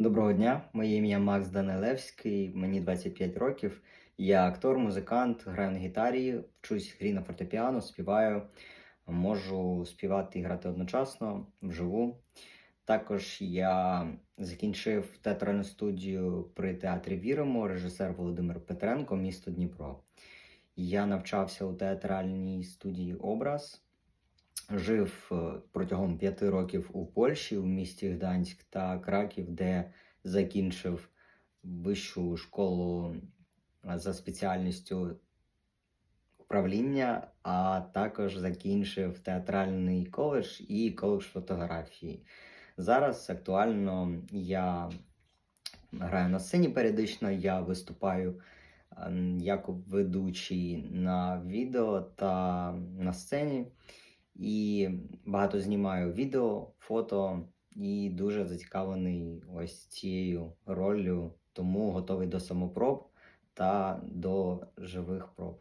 Доброго дня, моє ім'я Макс Данилевський, мені 25 років. Я актор, музикант, граю на гітарі, вчусь грі на фортепіано, співаю, можу співати і грати одночасно вживу. Також я закінчив театральну студію при театрі Віримо, режисер Володимир Петренко, місто Дніпро. Я навчався у театральній студії Образ. Жив е, протягом п'яти років у Польщі, в місті Гданськ та Краків, де закінчив вищу школу е, за спеціальністю управління, а також закінчив театральний коледж і коледж фотографії. Зараз актуально я граю на сцені періодично, я виступаю е, як ведучий на відео та на сцені. І багато знімаю відео, фото і дуже зацікавлений ось цією роллю, тому готовий до самопроб та до живих проб.